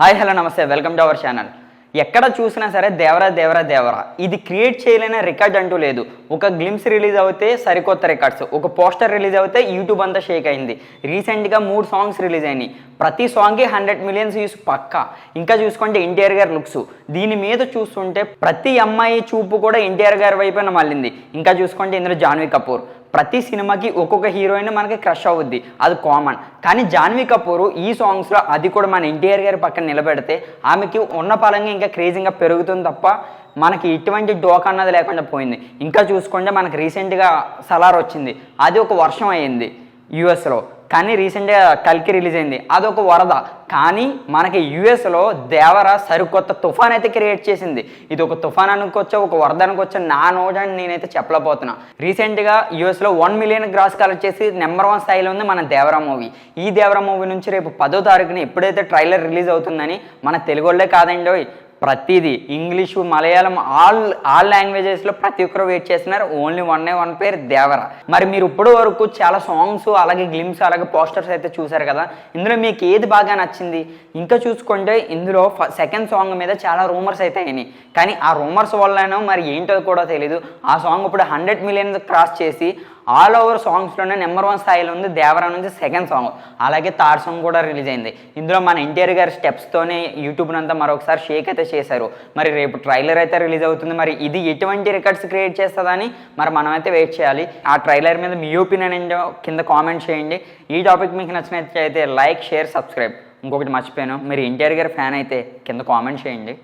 Hi hello నమస్తే. Welcome to our channel. ఎక్కడ చూసినా సరే దేవరా దేవరా దేవరా. ఇది క్రియేట్ చేయలేని రికార్డ్ అంటూ లేదు. ఒక గ్లిమ్స్ రిలీజ్ అవుతే సరికొత్త రికార్డ్స్. ఒక పోస్టర్ రిలీజ్ అవుతే యూట్యూబ్ అంతా షేక్ అయింది. రీసెంట్గా మూడు సాంగ్స్ రిలీజ్ అయినాయి. ప్రతి సాంగ్కి హండ్రెడ్ మిలియన్స్ వ్యూస్ పక్కా. ఇంకా చూసుకుంటే ఎన్టీఆర్ గారి లుక్స్ దీని మీద చూస్తుంటే ప్రతి అమ్మాయి చూపు కూడా ఎన్టీఆర్ గారి వైపున మళ్ళింది. ఇంకా చూసుకుంటే ఇందులో జాన్వీ కపూర్. ప్రతి సినిమాకి ఒక్కొక్క హీరోయిన్ మనకి క్రష్ అవుద్ది. అది కామన్ కానీ జాన్వీ కపూర్ ఈ సాంగ్స్లో అది కూడా మన ఎన్టీఆర్ గారి పక్కన నిలబెడితే ఆమెకి ఉన్న పరంగా ఇంకా క్రేజింగ్గా పెరుగుతుంది తప్ప మనకి ఇటువంటి డోక్ అన్నది లేకుండా పోయింది. ఇంకా చూసుకుంటే మనకి రీసెంట్గా సలార్ వచ్చింది. అది ఒక వర్షం అయ్యింది యుఎస్లో. కానీ రీసెంట్గా కల్కి రిలీజ్ అయింది. అదొక వరద. కానీ మనకి యుఎస్లో దేవర సరికొత్త తుఫాన్ అయితే క్రియేట్ చేసింది. ఇది ఒక తుఫాన్ అనుకోవచ్చు ఒక వరద అనుకోవచ్చు నా నోటని నేనైతే చెప్పలేకపోతున్నా. రీసెంట్గా యూఎస్లో వన్ మిలియన్ గ్రాస్ కలెక్ట్ చేసి నెంబర్ వన్ స్థాయిలో ఉంది మన దేవర మూవీ. ఈ దేవర మూవీ నుంచి రేపు పదో తారీఖున ఎప్పుడైతే ట్రైలర్ రిలీజ్ అవుతుందని మన తెలుగు వాళ్ళే కాదండి ప్రతిదీ. ఇంగ్లీషు మలయాళం ఆల్ ఆల్ లాంగ్వేజెస్లో ప్రతి ఒక్కరు వెయిట్ చేస్తున్నారు. ఓన్లీ వన్ వన్ పేరు దేవర. మరి మీరు ఇప్పటి వరకు చాలా సాంగ్స్ అలాగే గ్లిమ్స్ అలాగే పోస్టర్స్ అయితే చూసారు కదా. ఇందులో మీకు ఏది బాగా నచ్చింది? ఇంకా చూసుకుంటే ఇందులో సెకండ్ సాంగ్ మీద చాలా రూమర్స్ అయితే అయినాయి. కానీ ఆ రూమర్స్ వల్లనో మరి ఏంటో కూడా తెలియదు ఆ సాంగ్ ఇప్పుడు హండ్రెడ్ మిలియన్ క్రాస్ చేసి ఆల్ ఓవర్ సాంగ్స్లోనే నెంబర్ వన్ స్థాయిలో ఉంది దేవరా నుంచి సెకండ్ సాంగ్ అలాగే థర్డ్ సాంగ్ కూడా రిలీజ్ అయింది. ఇందులో మన ఎన్టీఆర్ గారి స్టెప్స్తోనే యూట్యూబ్ అంతా మరొకసారి షేక్ అయితే చేశారు. మరి రేపు ట్రైలర్ అయితే రిలీజ్ అవుతుంది. మరి ఇది ఎటువంటి రికార్డ్స్ క్రియేట్ చేస్తుందని మరి మనమైతే వెయిట్ చేయాలి. ఆ ట్రైలర్ మీద మీ ఒపీనియన్ ఏంటో కింద కామెంట్ చేయండి. ఈ టాపిక్ మీకు నచ్చినట్లయితే లైక్ షేర్ సబ్స్క్రైబ్ ఇంకొకటి మర్చిపోయాను. మీరు ఎన్టీఆర్ గారి ఫ్యాన్ అయితే కింద కామెంట్ చేయండి.